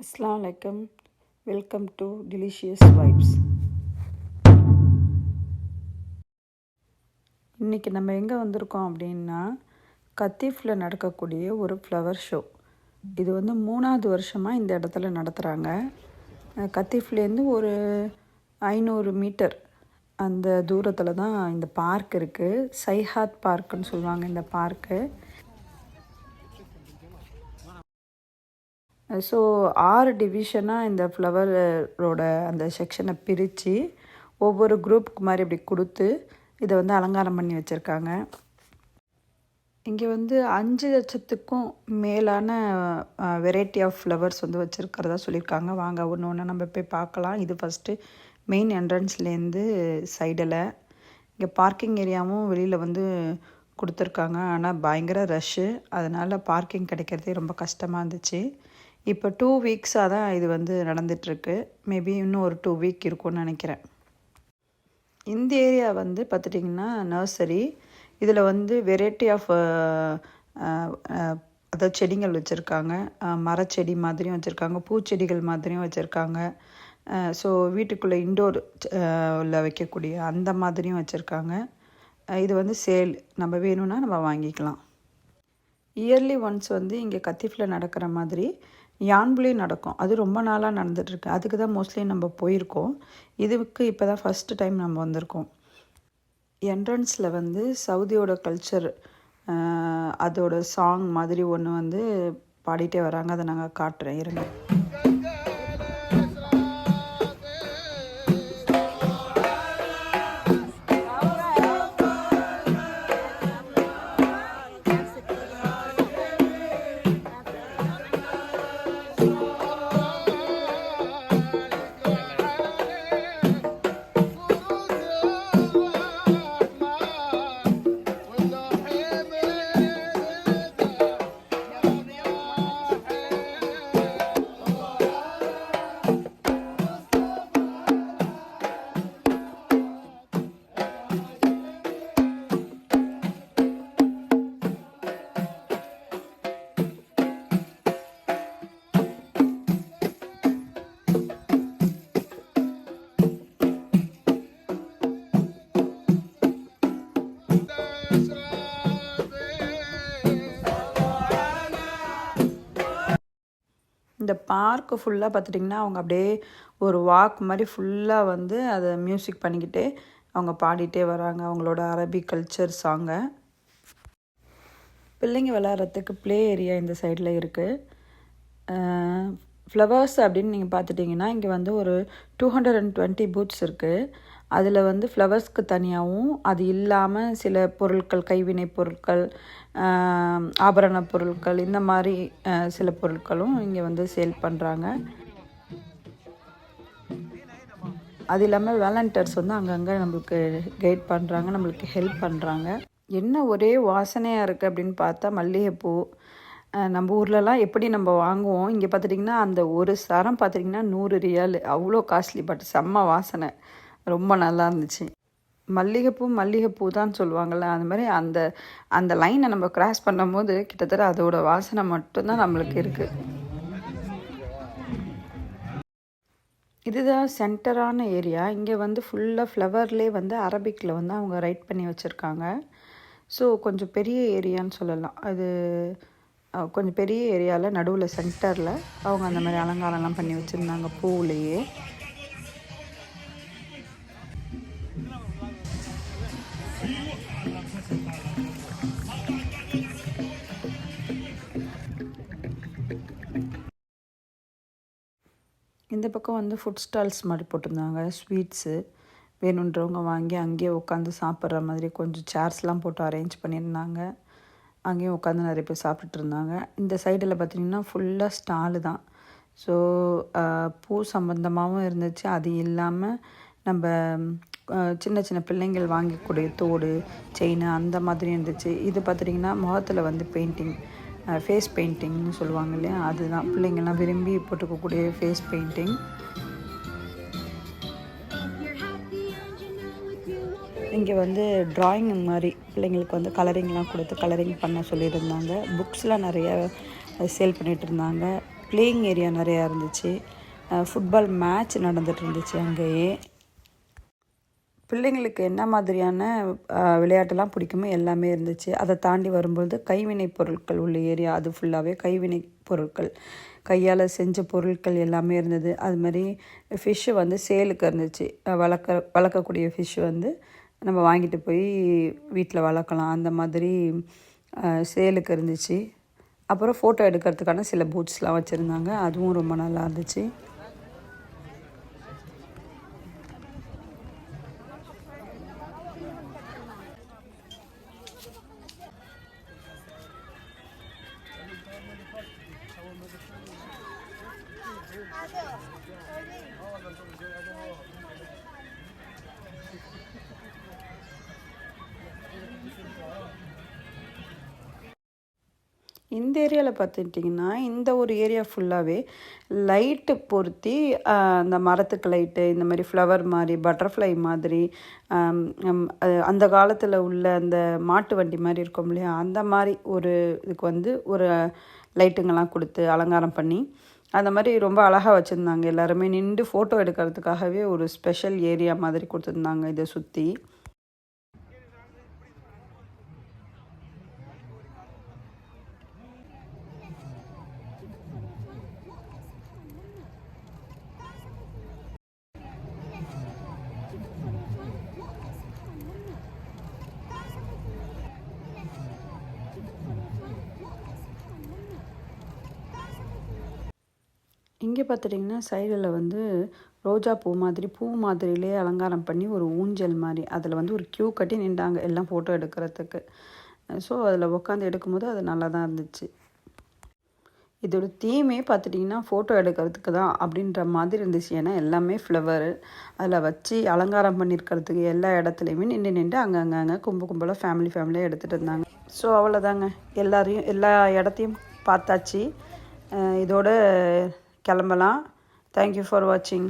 அஸ்லாம் வலைக்கம் welcome to delicious vibes இன்றைக்கி நம்ம எங்கே வந்திருக்கோம் அப்படின்னா கத்தீஃபில் நடக்கக்கூடிய ஒரு ஃப்ளவர் ஷோ இது வந்து மூணாவது வருஷமாக இந்த இடத்துல நடத்துகிறாங்க கத்தீஃப்லேருந்து ஒரு ஐநூறு மீட்டர் அந்த தூரத்தில் தான் இந்த பார்க் இருக்குது சைஹாத் பார்க்குன்னு சொல்லுவாங்க இந்த பார்க்கு ஸோ ஆறு டிவிஷனாக இந்த ஃப்ளவரோட அந்த செக்ஷனை பிரித்து ஒவ்வொரு குரூப்புக்கு மாதிரி இப்படி கொடுத்து இதை வந்து அலங்காரம் பண்ணி வச்சுருக்காங்க. இங்கே வந்து அஞ்சு லட்சத்துக்கும் மேலான வெரைட்டி ஆஃப் ஃப்ளவர்ஸ் வந்து வச்சுருக்கிறதா சொல்லியிருக்காங்க. வாங்க ஒன்று ஒன்று நம்ம போய் பார்க்கலாம். இது ஃபஸ்ட்டு மெயின் என்ட்ரன்ஸ்லேருந்து சைடில் இங்கே பார்க்கிங் ஏரியாவும் வெளியில் வந்து கொடுத்துருக்காங்க. ஆனால் பயங்கர ரஷ்ஷு அதனால் பார்க்கிங் கிடைக்கிறதே ரொம்ப கஷ்டமாக இருந்துச்சு. இப்போ டூ வீக்ஸாக தான் இது வந்து நடந்துகிட்ருக்கு மேபி இன்னும் ஒரு டூ வீக் இருக்கும்னு நினைக்கிறேன். இந்த ஏரியா வந்து பார்த்துட்டிங்கன்னா நர்சரி இதில் வந்து வெரைட்டி ஆஃப் அதாவது செடிகள் வச்சுருக்காங்க. மரச்செடி மாதிரியும் வச்சுருக்காங்க. பூச்செடிகள் மாதிரியும் வச்சுருக்காங்க. ஸோ வீட்டுக்குள்ளே இண்டோர் உள்ள வைக்கக்கூடிய அந்த மாதிரியும் வச்சுருக்காங்க. இது வந்து சேல் நம்ம வேணும்னா நம்ம வாங்கிக்கலாம். இயர்லி ஒன்ஸ் வந்து இங்கே கத்திஃபில் நடக்கிற மாதிரி யான்புலே நடக்கும். அது ரொம்ப நாளாக நடந்துகிட்ருக்கு அதுக்கு தான் மோஸ்ட்லி நம்ம போயிருக்கோம். இதுக்கு இப்போ தான் ஃபஸ்ட்டு டைம் நம்ம வந்திருக்கோம். என்ட்ரன்ஸில் வந்து சவுதியோட கல்ச்சர் அதோட சாங் மாதிரி ஒன்று வந்து பாடிட்டே வராங்க. அதை நாங்கள் காட்டுறேன். இருங்க. இந்த பார்க்கு ஃபுல்லாக பார்த்துட்டிங்கன்னா அவங்க அப்படியே ஒரு வாக் மாதிரி ஃபுல்லாக வந்து அதை மியூசிக் பண்ணிக்கிட்டே அவங்க பாடிட்டே வராங்க. அவங்களோட அரபிக் கல்ச்சர் சாங்கை பிள்ளைங்க விளாட்றதுக்கு ப்ளே ஏரியா இந்த சைடில் இருக்குது ஃப்ளவர்ஸ் அப்படின்னு நீங்கள் பார்த்துட்டிங்கன்னா இங்கே வந்து ஒரு two hundred and twenty booths இருக்குது அதில் வந்து ஃப்ளவர்ஸ்க்கு தனியாகவும் அது இல்லாமல் சில பொருட்கள் கைவினை பொருட்கள் ஆபரண பொருட்கள் இந்த மாதிரி சில பொருட்களும் இங்கே வந்து சேல் பண்ணுறாங்க அது இல்லாமல் வேலண்டர்ஸ் வந்து அங்கங்கே நம்மளுக்கு கைட் பண்ணுறாங்க நம்மளுக்கு ஹெல்ப் பண்ணுறாங்க என்ன ஒரே வாசனையாக இருக்குது அப்படின்னு பார்த்தா மல்லிகைப்பூ. நம்ம ஊர்லலாம் எப்படி நம்ம வாங்குவோம்? இங்கே பார்த்துட்டிங்கன்னா அந்த ஒரு சரம் பார்த்துட்டிங்கன்னா நூறு ரியால். அவ்வளோ காஸ்ட்லி பட் செம்ம வாசனை. ரொம்ப நல்லா இருந்துச்சு. மல்லிகைப்பூ மல்லிகைப்பூ தான் சொல்லுவாங்கள்ல அந்த மாதிரி அந்த அந்த லைனை நம்ம கிராஸ் பண்ணும்போது கிட்டத்தட்ட அதோட வாசனை மட்டும்தான் நம்மளுக்கு இருக்குது இதுதான் சென்டரான ஏரியா இங்கே வந்து ஃபுல்லாக ஃப்ளவர்லேயே வந்து அரபிக்கில் வந்து அவங்க ரைட் பண்ணி வச்சுருக்காங்க. ஸோ கொஞ்சம் பெரிய ஏரியான்னு சொல்லலாம். அது கொஞ்சம் பெரிய ஏரியாவில் நடுவில் சென்டரில் அவங்க அந்த மாதிரி அலங்காரம்லாம் பண்ணி வச்சுருந்தாங்க பூவுலேயே. இந்த பக்கம் வந்து ஃபுட் ஸ்டால்ஸ் மாதிரி போட்டிருந்தாங்க. ஸ்வீட்ஸு வேணுன்றவங்க வாங்கி அங்கேயே உட்காந்து சாப்பிட்ற மாதிரி கொஞ்சம் சேர்ஸ்லாம் போட்டு அரேஞ்ச் பண்ணியிருந்தாங்க. அங்கேயும் உட்காந்து நிறைய பேர் சாப்பிட்டுட்டு இருந்தாங்க. இந்த சைடில் பார்த்திங்கன்னா ஃபுல்லாக ஸ்டாலு தான். ஸோ பூ சம்மந்தமாகவும் இருந்துச்சு. அது இல்லாமல் நம்ம சின்ன சின்ன பிள்ளைங்கள் வாங்கக்கூடிய தோடு செயின் அந்த மாதிரி இருந்துச்சு. இது பார்த்துட்டிங்கன்னா முகத்தில் வந்து பெயிண்டிங் ஃபேஸ் பெயிண்டிங்னு சொல்லுவாங்க இல்லையா? அதுதான். பிள்ளைங்கள்லாம் விரும்பி போட்டுக்கக்கூடிய ஃபேஸ் பெயிண்டிங் இங்கே வந்து ட்ராயிங் மாதிரி பிள்ளைங்களுக்கு வந்து கலரிங்லாம் கொடுத்து கலரிங் பண்ண சொல்லியிருந்தாங்க. புக்ஸ்லாம் நிறைய சேல் பண்ணிகிட்டு இருந்தாங்க. ப்ளேயிங் ஏரியா நிறையா இருந்துச்சு. ஃபுட்பால் மேட்ச் நடந்துகிட்டு இருந்துச்சு அங்கேயே. பிள்ளைங்களுக்கு என்ன மாதிரியான விளையாட்டெல்லாம் பிடிக்குமோ எல்லாமே இருந்துச்சு. அதை தாண்டி வரும்பொழுது கைவினை பொருட்கள் உள்ள ஏரியா அது ஃபுல்லாகவே கைவினை பொருட்கள். கையால் செஞ்ச பொருட்கள் எல்லாமே இருந்தது. அது மாதிரி ஃபிஷ்ஷு வந்து சேலுக்கு இருந்துச்சு. வளர்க்க வளர்க்கக்கூடிய ஃபிஷ் வந்து நம்ம வாங்கிட்டு போய் வீட்டில் வளர்க்கலாம். அந்த மாதிரி சேலுக்கு இருந்துச்சு. அப்புறம் ஃபோட்டோ எடுக்கிறதுக்கான சில பூட்ஸ்லாம் வச்சுருந்தாங்க. அதுவும் ரொம்ப நல்லா இருந்துச்சு. இந்த ஏரியாவில் பார்த்துட்டிங்கன்னா இந்த ஒரு ஏரியா ஃபுல்லாகவே லைட்டு பொருத்தி அந்த மரத்துக்கு லைட்டு இந்த மாதிரி ஃப்ளவர் மாதிரி பட்டர்ஃப்ளை மாதிரி அந்த காலத்தில் உள்ள அந்த மாட்டு வண்டி மாதிரி இருக்கும் இல்லையா? அந்த மாதிரி ஒரு இதுக்கு வந்து ஒரு லைட்டுங்கெல்லாம் கொடுத்து அலங்காரம் பண்ணி அந்த மாதிரி ரொம்ப அழகாக வச்சுருந்தாங்க எல்லாருமே. நின்று ஃபோட்டோ எடுக்கிறதுக்காகவே ஒரு ஸ்பெஷல் ஏரியா மாதிரி கொடுத்துருந்தாங்க இதை சுற்றி இங்கே பார்த்துட்டிங்கன்னா சைடில் வந்து ரோஜா பூ மாதிரி பூ மாதிரிலே அலங்காரம் பண்ணி ஒரு ஊஞ்சல் மாதிரி அதில் வந்து ஒரு க்யூ கட்டி நின்றாங்க எல்லாம் ஃபோட்டோ எடுக்கிறதுக்கு. ஸோ அதில் உட்காந்து எடுக்கும்போது அது நல்லா தான் இருந்துச்சு. இதோட தீமே பார்த்துட்டிங்கன்னா ஃபோட்டோ எடுக்கிறதுக்கு தான் அப்படின்ற மாதிரி இருந்துச்சு. ஏன்னா எல்லாமே ஃப்ளவரு அதில் வச்சு அலங்காரம் பண்ணியிருக்கிறதுக்கு எல்லா இடத்துலையுமே நின்று நின்று அங்கே அங்கே அங்கே கும்ப கும்பலாக ஃபேமிலி ஃபேமிலியாக எடுத்துகிட்டு இருந்தாங்க. ஸோ அவ்வளோதாங்க எல்லாரையும் எல்லா இடத்தையும் பார்த்தாச்சு. இதோட கிளம்பலாம். தேங்க்யூ ஃபார் வாட்சிங்